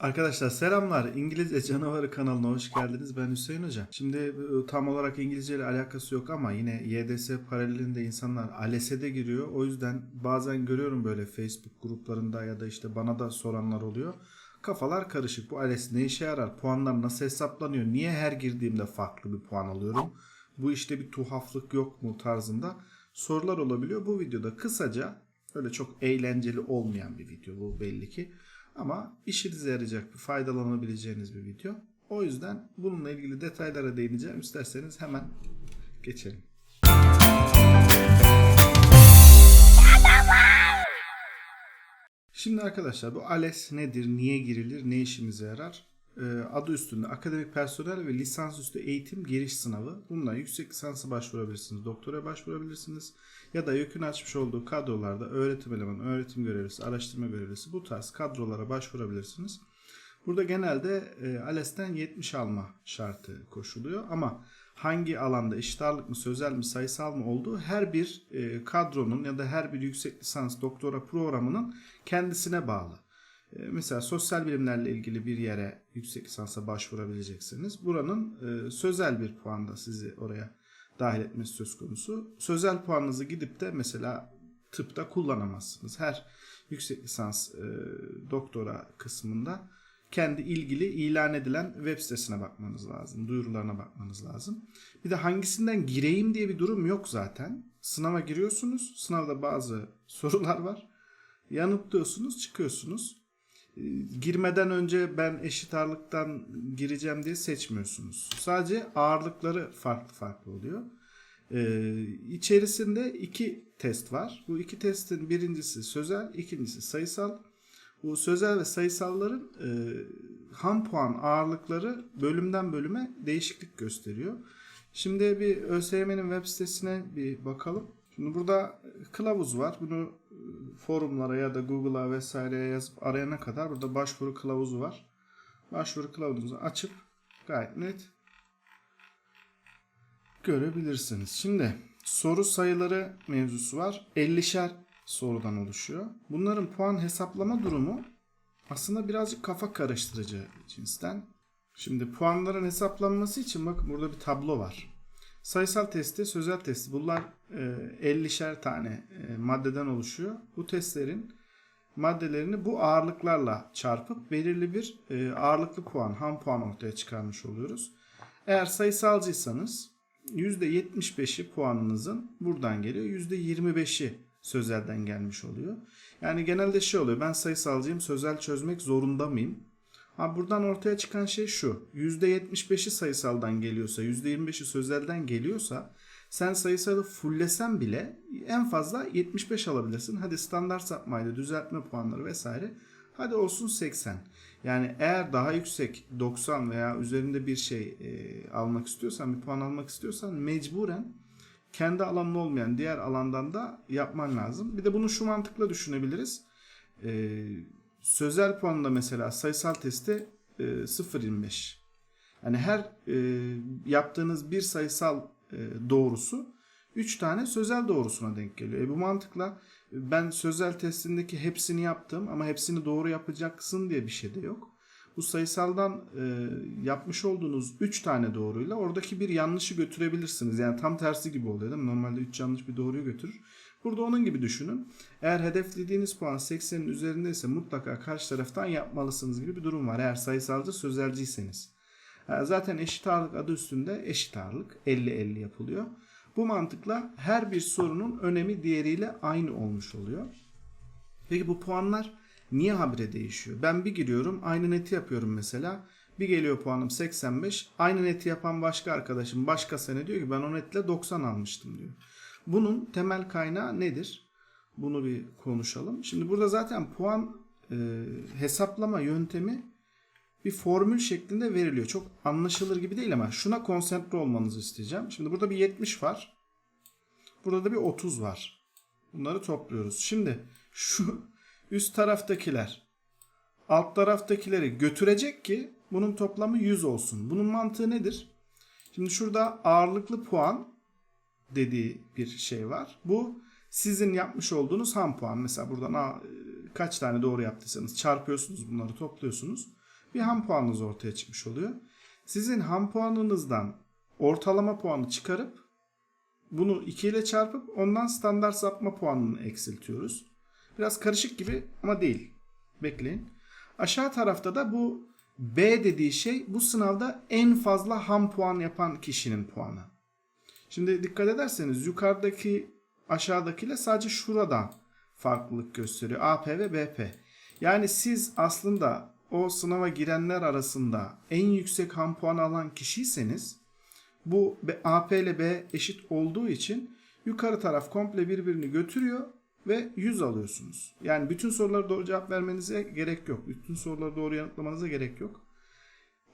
Arkadaşlar selamlar. İngilizce Canavarı kanalına hoş geldiniz. Ben Hüseyin Hoca. Şimdi e, tam olarak İngilizce ile alakası yok ama yine YDS paralelinde insanlar ALES'e giriyor. O yüzden bazen görüyorum böyle Facebook gruplarında ya da işte bana da soranlar oluyor. Kafalar karışık. Bu ALES ne işe yarar? Puanlar nasıl hesaplanıyor? Niye her girdiğimde farklı bir puan alıyorum? Bu işte bir tuhaflık yok mu tarzında sorular olabiliyor. Bu videoda kısaca öyle çok eğlenceli olmayan bir video bu belli ki. Ama işinize yarayacak bir faydalanabileceğiniz bir video. O yüzden bununla ilgili detaylara değineceğim. İsterseniz hemen geçelim. Şimdi arkadaşlar bu ALES nedir, niye girilir, ne işimize yarar? Ee, adı üstünde akademik personel ve lisansüstü eğitim giriş sınavı. Bununla yüksek lisansı başvurabilirsiniz, doktora başvurabilirsiniz. Ya da YÖK'ün açmış olduğu kadrolarda öğretim elemanı, öğretim görevlisi, araştırma görevlisi bu tarz kadrolara başvurabilirsiniz. Burada genelde e, ALES'ten 70 alma şartı koşuluyor ama hangi alanda eşit ağırlık mı, sözel mi, sayısal mı olduğu her bir e, kadronun ya da her bir yüksek lisans doktora programının kendisine bağlı. E, Mesela sosyal bilimlerle ilgili bir yere yüksek lisansa başvurabileceksiniz. Buranın e, sözel bir puanda sizi oraya dahil etmesi söz konusu. Sözel puanınızı gidip de mesela tıpta kullanamazsınız. Her yüksek lisans e, doktora kısmında kendi ilgili ilan edilen web sitesine bakmanız lazım. Duyurularına bakmanız lazım. Bir de hangisinden gireyim diye bir durum yok zaten. Sınava giriyorsunuz. Sınavda bazı sorular var. Yanıtlıyorsunuz, çıkıyorsunuz. Ee, Girmeden önce ben eşit ağırlıktan gireceğim diye seçmiyorsunuz. Sadece ağırlıkları farklı farklı oluyor. Ee, içerisinde iki test var. Bu iki testin birincisi sözel, ikincisi sayısal. Bu sözel ve sayısalların e, ham puan ağırlıkları bölümden bölüme değişiklik gösteriyor. Şimdi bir ÖSYM'nin web sitesine bir bakalım. Şimdi burada kılavuz var. Bunu forumlara ya da Google'a vesaireye yazıp arayana kadar burada başvuru kılavuzu var. Başvuru kılavuzunuzu açıp gayet net görebilirsiniz. Şimdi soru sayıları mevzusu var. 50'şer sorudan oluşuyor. Bunların puan hesaplama durumu aslında birazcık kafa karıştırıcı cinsten. Şimdi puanların hesaplanması için bakın burada bir tablo var. Sayısal testi, sözel testi bunlar e, 50'şer tane e, maddeden oluşuyor. Bu testlerin maddelerini bu ağırlıklarla çarpıp belirli bir e, ağırlıklı puan, ham puan ortaya çıkarmış oluyoruz. Eğer sayısalcıysanız %75'i puanınızın buradan geliyor. %25'i sözelden gelmiş oluyor. Yani genelde şey oluyor. Ben sayısalcıyım. Sözel çözmek zorunda mıyım? Ha buradan ortaya çıkan şey şu. %75'i sayısaldan geliyorsa, %25'i sözelden geliyorsa sen sayısalı fullesen bile en fazla 75 alabilirsin. Hadi standart sapmayla düzeltme puanları vesaire. Hadi olsun 80. Yani eğer daha yüksek 90 veya üzerinde bir şey e, almak istiyorsan, bir puan almak istiyorsan mecburen kendi alanın olmayan diğer alandan da yapman lazım. Bir de bunu şu mantıkla düşünebiliriz. E, sözel puanında mesela sayısal testte e, 0.25. Yani her e, yaptığınız bir sayısal e, doğrusu 3 tane sözel doğrusuna denk geliyor. E, bu mantıkla ben sözel testindeki hepsini yaptım ama hepsini doğru yapacaksın diye bir şey de yok. Bu sayısaldan e, yapmış olduğunuz 3 tane doğruyla oradaki bir yanlışı götürebilirsiniz. Yani tam tersi gibi oluyor değil mi? Normalde 3 yanlış bir doğruyu götürür. Burada onun gibi düşünün. Eğer hedeflediğiniz puan 80'in üzerindeyse mutlaka karşı taraftan yapmalısınız gibi bir durum var. Eğer sayısalcı sözelciyseniz. Zaten eşit ağırlık adı üstünde eşit ağırlık 50-50 yapılıyor. Bu mantıkla her bir sorunun önemi diğeriyle aynı olmuş oluyor. Peki bu puanlar niye habire değişiyor? Ben bir giriyorum aynı neti yapıyorum mesela. Bir geliyor puanım 85. Aynı neti yapan başka arkadaşım başka sene diyor ki ben o netle 90 almıştım diyor. Bunun temel kaynağı nedir? Bunu bir konuşalım. Şimdi burada zaten puan e, hesaplama yöntemi bir formül şeklinde veriliyor. Çok anlaşılır gibi değil ama şuna konsantre olmanızı isteyeceğim. Şimdi burada bir 70 var. Burada da bir 30 var. Bunları topluyoruz. Şimdi şu üst taraftakiler alt taraftakileri götürecek ki bunun toplamı 100 olsun. Bunun mantığı nedir? Şimdi şurada ağırlıklı puan dediği bir şey var. Bu sizin yapmış olduğunuz ham puan. Mesela buradan a- kaç tane doğru yaptıysanız çarpıyorsunuz bunları topluyorsunuz. bir ham puanınız ortaya çıkmış oluyor. Sizin ham puanınızdan ortalama puanı çıkarıp bunu 2 ile çarpıp ondan standart sapma puanını eksiltiyoruz. Biraz karışık gibi ama değil. Bekleyin. Aşağı tarafta da bu B dediği şey bu sınavda en fazla ham puan yapan kişinin puanı. Şimdi dikkat ederseniz yukarıdaki aşağıdakiyle sadece şurada farklılık gösteriyor. AP ve BP. Yani siz aslında o sınava girenler arasında en yüksek ham puan alan kişiyseniz bu AP ile B eşit olduğu için yukarı taraf komple birbirini götürüyor ve 100 alıyorsunuz. Yani bütün sorulara doğru cevap vermenize gerek yok. Bütün soruları doğru yanıtlamanıza gerek yok.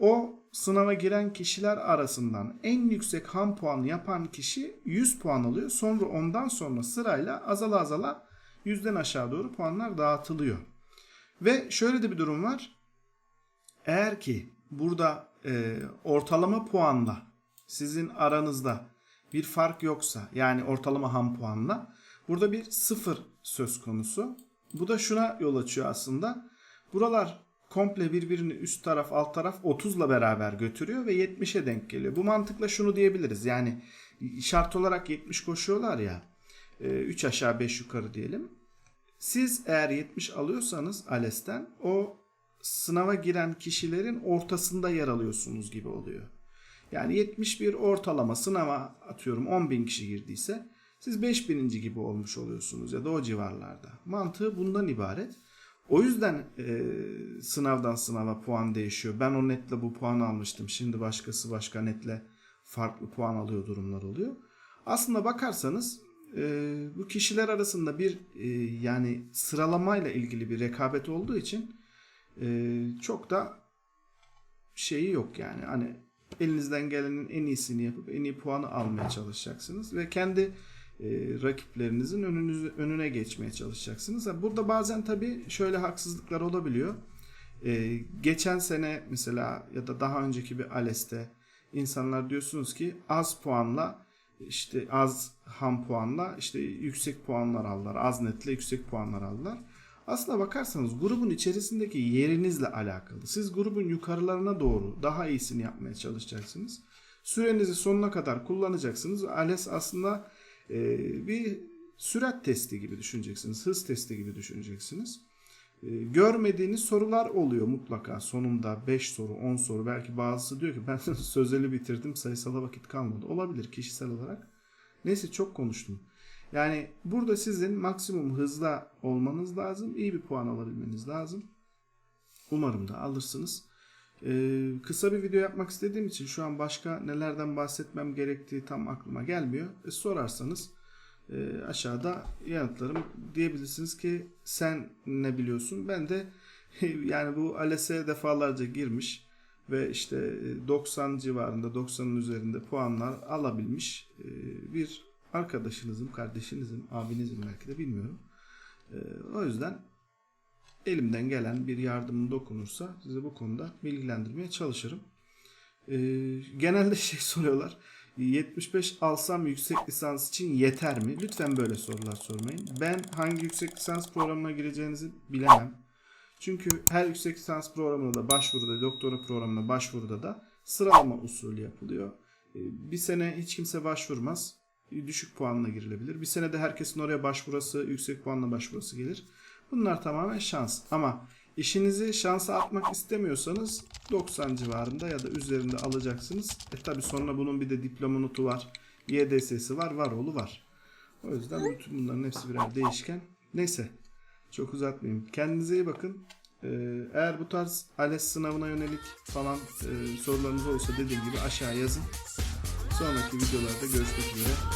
O sınava giren kişiler arasından en yüksek ham puanı yapan kişi 100 puan alıyor. Sonra ondan sonra sırayla azala azala yüzden aşağı doğru puanlar dağıtılıyor. Ve şöyle de bir durum var. Eğer ki burada e, ortalama puanla sizin aranızda bir fark yoksa yani ortalama ham puanla burada bir sıfır söz konusu. Bu da şuna yol açıyor aslında. Buralar komple birbirini üst taraf alt taraf 30'la beraber götürüyor ve 70'e denk geliyor. Bu mantıkla şunu diyebiliriz. Yani şart olarak 70 koşuyorlar ya. 3 aşağı 5 yukarı diyelim. Siz eğer 70 alıyorsanız ALES'ten o sınava giren kişilerin ortasında yer alıyorsunuz gibi oluyor. Yani 71 ortalama sınava atıyorum 10.000 kişi girdiyse siz 5000. gibi olmuş oluyorsunuz ya da o civarlarda. Mantığı bundan ibaret. O yüzden e, sınavdan sınava puan değişiyor. Ben o netle bu puan almıştım. Şimdi başkası başka netle farklı puan alıyor durumlar oluyor. Aslında bakarsanız e, bu kişiler arasında bir e, yani sıralamayla ilgili bir rekabet olduğu için e, çok da şeyi yok yani. Hani elinizden gelenin en iyisini yapıp en iyi puanı almaya çalışacaksınız ve kendi rakiplerinizin önünüzü, önüne geçmeye çalışacaksınız. Burada bazen tabii şöyle haksızlıklar olabiliyor. E, geçen sene mesela ya da daha önceki bir ALES'te insanlar diyorsunuz ki az puanla işte az ham puanla işte yüksek puanlar aldılar. Az netle yüksek puanlar aldılar. Aslına bakarsanız grubun içerisindeki yerinizle alakalı. Siz grubun yukarılarına doğru daha iyisini yapmaya çalışacaksınız. Sürenizi sonuna kadar kullanacaksınız. ALES aslında e, bir sürat testi gibi düşüneceksiniz. Hız testi gibi düşüneceksiniz. E, görmediğiniz sorular oluyor mutlaka. Sonunda 5 soru, 10 soru. Belki bazısı diyor ki ben sözeli bitirdim sayısala vakit kalmadı. Olabilir kişisel olarak. Neyse çok konuştum. Yani burada sizin maksimum hızla olmanız lazım. iyi bir puan alabilmeniz lazım. Umarım da alırsınız. Ee, kısa bir video yapmak istediğim için şu an başka nelerden bahsetmem gerektiği tam aklıma gelmiyor. E, sorarsanız e, aşağıda yanıtlarım diyebilirsiniz ki sen ne biliyorsun? Ben de yani bu ALES'e defalarca girmiş ve işte e, 90 civarında 90'ın üzerinde puanlar alabilmiş e, bir arkadaşınızım, kardeşinizim, abinizim belki de bilmiyorum. E, o yüzden elimden gelen bir yardımım dokunursa size bu konuda bilgilendirmeye çalışırım. E, genelde şey soruyorlar. 75 alsam yüksek lisans için yeter mi? Lütfen böyle sorular sormayın. Ben hangi yüksek lisans programına gireceğinizi bilemem. Çünkü her yüksek lisans programına da başvuruda, doktora programına başvuruda da sıralama usulü yapılıyor. E, Bir sene hiç kimse başvurmaz. Düşük puanla girilebilir. Bir senede herkesin oraya başvurusu, yüksek puanla başvurusu gelir. Bunlar tamamen şans. Ama işinizi şansa atmak istemiyorsanız 90 civarında ya da üzerinde alacaksınız. E tabi sonra bunun bir de diploma notu var. YDS'si var, var oğlu var. O yüzden bütün bunların hepsi birer değişken. Neyse. Çok uzatmayayım. Kendinize iyi bakın. Ee, eğer bu tarz ALES sınavına yönelik falan e, sorularınız olursa dediğim gibi aşağı yazın. Sonraki videolarda görüşmek üzere.